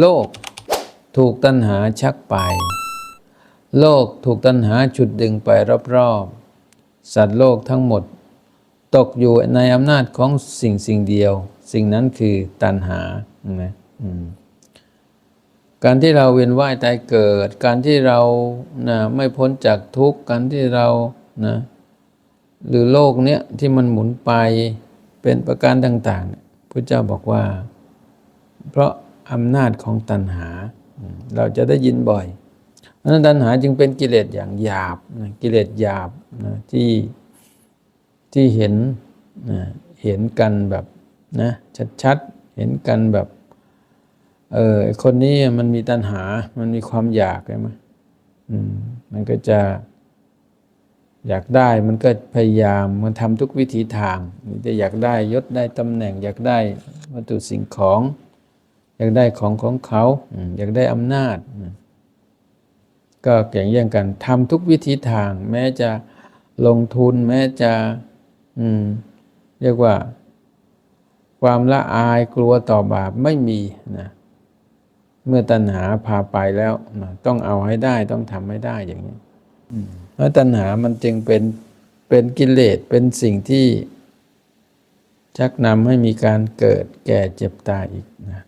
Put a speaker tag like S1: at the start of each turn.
S1: โลกถูกตัณหาชักไป โลกถูกตัณหาฉุดดึงไปรอบๆ สัตว์โลกทั้งหมด ตกอยู่ในอำนาจของสิ่งสิ่งเดียว สิ่งนั้นคือตัณหานะการที่เราเวียนว่ายตายเกิด การที่เรานะไม่พ้นจากทุกข์ การที่เรานะหรือโลกเนี้ยที่มันหมุนไปเป็นประการต่าง ๆ พระเจ้าบอกว่า เพราะ อำนาจของตัณหา เราจะได้ยินบ่อยเพราะฉะนั้นตัณหาจึงเป็นกิเลสอย่างหยาบนะกิเลสหยาบนะที่ที่เห็นนะเห็นกันแบบนะชัดๆ เห็นกันแบบเออคนนี้มันมีตัณหา มันมีความอยากใช่ไหมอืมมันก็จะอยากได้มันก็พยายามมันทำทุกวิถีทางมันจะอยากได้ยศได้ตำแหน่ง อยากได้วัตถุสิ่งของ อยากได้ของของเขา อยากได้อำนาจ ก็แข่งแย่งกันทำทุกวิธีทาง แม้จะลงทุน แม้จะเรียกว่า ความละอายกลัวต่อบาปไม่มีนะเมื่อตัณหาพาไปแล้วนะต้องเอาให้ได้ต้องทำให้ได้อย่างนี้เพราะตัณหามันจึงเป็นเป็นกิเลสเป็นสิ่งที่ชักนำให้มีการเกิดแก่เจ็บตายอีกนะ